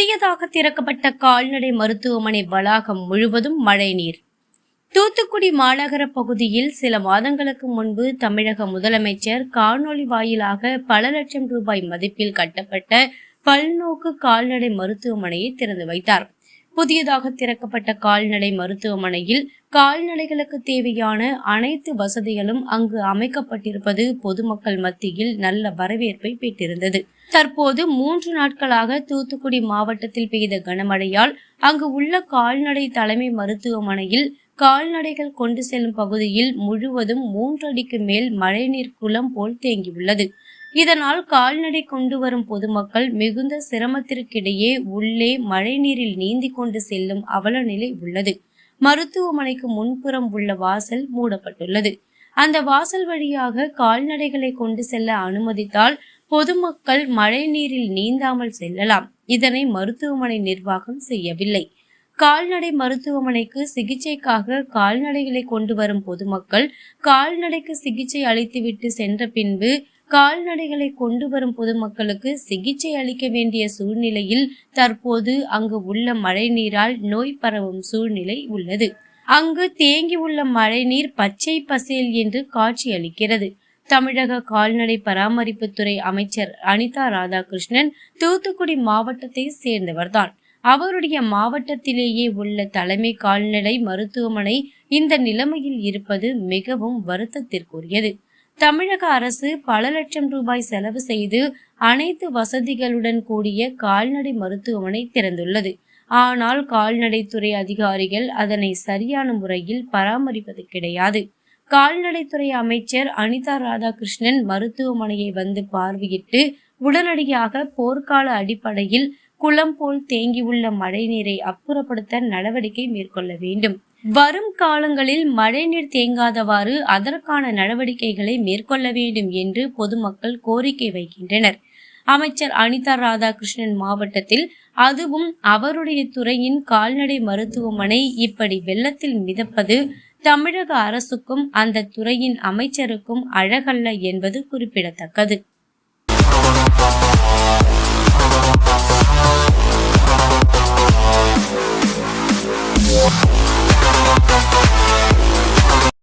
புதியதாக திறக்கப்பட்ட கால்நடை மருத்துவமனை வளாகம் முழுவதும் மழைநீர். தூத்துக்குடி மாநகர பகுதியில் சில மாதங்களுக்கு முன்பு தமிழக முதலமைச்சர் காணொலி வாயிலாக பல லட்சம் ரூபாய் மதிப்பில் கட்டப்பட்ட பல்நோக்கு கால்நடை மருத்துவமனையை திறந்து வைத்தார். புதியதாக திறக்கப்பட்ட கால்நடை மருத்துவமனையில் கால்நடைகளுக்கு தேவையான அனைத்து வசதிகளும் அங்கு அமைக்கப்பட்டிருப்பது பொதுமக்கள் மத்தியில் நல்ல வரவேற்பை பெற்றிருந்தது. தற்போது மூன்று நாட்களாக தூத்துக்குடி மாவட்டத்தில் பெய்த கனமழையால் அங்கு உள்ள கால்நடை தலைமை மருத்துவமனையில் கால்நடைகள் கொண்டு செல்லும் பகுதியில் முழுவதும் மூன்று அடிக்கு மேல் மழைநீர் குளம் போல் தேங்கியுள்ளது. இதனால் கால்நடை கொண்டு வரும் பொதுமக்கள் மிகுந்த சிரமத்திற்கிடையே உள்ளே மழைநீரில் நீந்தி கொண்டு செல்லும் அவல நிலை உள்ளது. மருத்துவமனைக்கு முன்புறம் உள்ள வாசல் மூடப்பட்டுள்ளது. அந்த வாசல் வழியாக கால்நடைகளை கொண்டு செல்ல அனுமதித்தால் பொதுமக்கள் மழை நீரில் நீந்தாமல் செல்லலாம். இதனை மருத்துவமனை நிர்வாகம் செய்யவில்லை. கால்நடை மருத்துவமனைக்கு சிகிச்சைக்காக கால்நடைகளை கொண்டு வரும் பொதுமக்கள் கால்நடைக்கு சிகிச்சை அளித்துவிட்டு சென்ற பின்பு கால்நடைகளை கொண்டு வரும் பொதுமக்களுக்கு சிகிச்சை அளிக்க வேண்டிய சூழ்நிலையில் தற்போது அங்கு உள்ள மழைநீரால் நோய் பரவும் சூழ்நிலை உள்ளது. அங்கு தேங்கி உள்ள மழைநீர் பச்சை பசேல் என்று காட்சி அளிக்கிறது தமிழக கால்நடை பராமரிப்புத்துறை அமைச்சர் அனிதா ராதாகிருஷ்ணன் தூத்துக்குடி மாவட்டத்தை சேர்ந்தவர்தான். அவருடைய மாவட்டத்திலேயே உள்ள தலைமை கால்நடை மருத்துவமனை இந்த நிலைமையில் இருப்பது மிகவும் வருத்தத்திற்குரியது. தமிழக அரசு பல லட்சம் ரூபாய் செலவு செய்து அனைத்து வசதிகளுடன் கூடிய கால்நடை மருத்துவமனை திறந்துள்ளது. ஆனால் கால்நடைத்துறை அதிகாரிகள் அதனை சரியான முறையில் பராமரிப்பது கிடையாது. கால்நடைத்துறை அமைச்சர் அனிதா ராதாகிருஷ்ணன் மருத்துவமனையை வந்து பார்வையிட்டு உடனடியாக போர்க்கால அடிப்படையில் குளம் போல் தேங்கியுள்ள மழைநீரை அப்புறப்படுத்த நடவடிக்கை மேற்கொள்ள வேண்டும். வரும் காலங்களில் மழைநீர் தேங்காதவாறு அதற்கான நடவடிக்கைகளை மேற்கொள்ள வேண்டும் என்று பொதுமக்கள் கோரிக்கை வைக்கின்றனர். அமைச்சர் அனிதா ராதாகிருஷ்ணன் மாவட்டத்தில் அதுவும் அவருடைய துறையின் கால்நடை மருத்துவமனை இப்படி வெள்ளத்தில் மிதப்பது தமிழக அரசுக்கும் அந்த துறையின் அமைச்சருக்கும் அழகல்ல என்பது குறிப்பிடத்தக்கது.